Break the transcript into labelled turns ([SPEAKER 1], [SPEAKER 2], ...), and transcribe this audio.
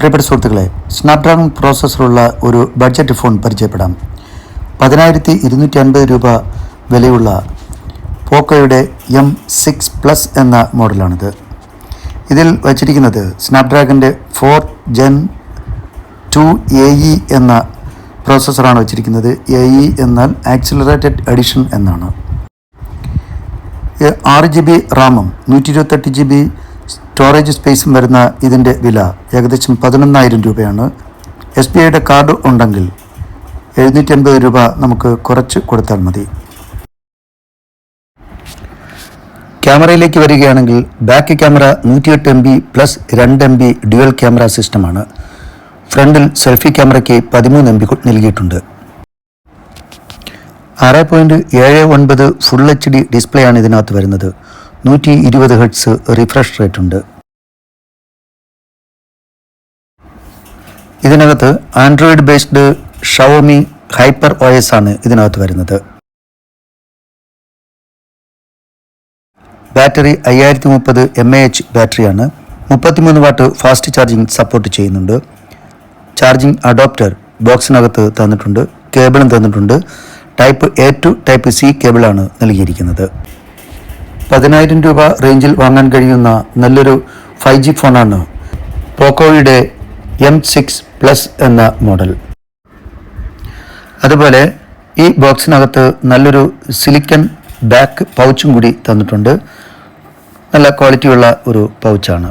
[SPEAKER 1] പ്രിയപ്പെട്ട സുഹൃത്തുക്കളെ സ്നാപ്ഡ്രാഗൺ പ്രോസസ്സറുള്ള ഒരു ബഡ്ജറ്റ് ഫോൺ പരിചയപ്പെടാം. പതിനായിരത്തി ഇരുന്നൂറ്റി അൻപത് രൂപ വിലയുള്ള പോക്കോയുടെ എം സിക്സ് പ്ലസ് എന്ന മോഡലാണിത്. ഇതിൽ വച്ചിരിക്കുന്നത് സ്നാപ്ഡ്രാഗന്റെ four Gen two A E എന്ന പ്രോസസ്സറാണ് വച്ചിരിക്കുന്നത്. എ ഇ എന്നാൽ ആക്സിലറേറ്റഡ് എഡിഷൻ എന്നാണ്. ആറ് ജി ബി റാമും നൂറ്റി ഇരുപത്തെട്ട് ജി ബി സ്റ്റോറേജ് സ്പേസും വരുന്ന ഇതിന്റെ വില ഏകദേശം പതിനൊന്നായിരം രൂപയാണ്. എസ് ബി ഐയുടെ കാർഡ് ഉണ്ടെങ്കിൽ എഴുന്നൂറ്റി അൻപത് രൂപ നമുക്ക് കുറച്ച് കൊടുത്താൽ മതി. ക്യാമറയിലേക്ക് വരികയാണെങ്കിൽ ബാക്ക് ക്യാമറ നൂറ്റിയെട്ട് എം ബി പ്ലസ് രണ്ട് എം ബി ഡ്യുവൽ ക്യാമറ സിസ്റ്റമാണ് ഫ്രണ്ടിൽ സെൽഫി ക്യാമറയ്ക്ക് പതിമൂന്ന് എം ബി നൽകിയിട്ടുണ്ട്. ആറ് പോയിന്റ് ഏഴ് ഒൻപത് ഫുൾ എച്ച് ഡി ഡിസ്പ്ലേ ആണ് ഇതിനകത്ത് വരുന്നത്. നൂറ്റി ഇരുപത് ഹെഡ്സ് റിഫ്രഷ് റേറ്റ് ഉണ്ട്. ഇതിനകത്ത് android based Xiaomi hyper O ആണ് ഇതിനകത്ത് വരുന്നത്. ബാറ്ററി അയ്യായിരത്തി മുപ്പത് എം എ എച്ച് ബാറ്ററിയാണ്. മുപ്പത്തിമൂന്ന് വാട്ട് ഫാസ്റ്റ് ചാർജിംഗ് സപ്പോർട്ട് ചെയ്യുന്നുണ്ട്. ചാർജിങ് അഡോപ്റ്റർ ബോക്സിനകത്ത് തന്നിട്ടുണ്ട് കേബിളും തന്നിട്ടുണ്ട്. Type A to type C കേബിളാണ് നൽകിയിരിക്കുന്നത്. പതിനായിരം രൂപ റേഞ്ചിൽ വാങ്ങാൻ കഴിയുന്ന നല്ലൊരു ഫൈവ് ജി ഫോണാണ് പോക്കോയുടെ എം സിക്സ് പ്ലസ് എന്ന മോഡൽ. അതുപോലെ ഈ ബോക്സിനകത്ത് നല്ലൊരു സിലിക്കൺ ബാക്ക് പൗച്ചും കൂടി തന്നിട്ടുണ്ട്. നല്ല ക്വാളിറ്റിയുള്ള ഒരു പൗച്ചാണ്.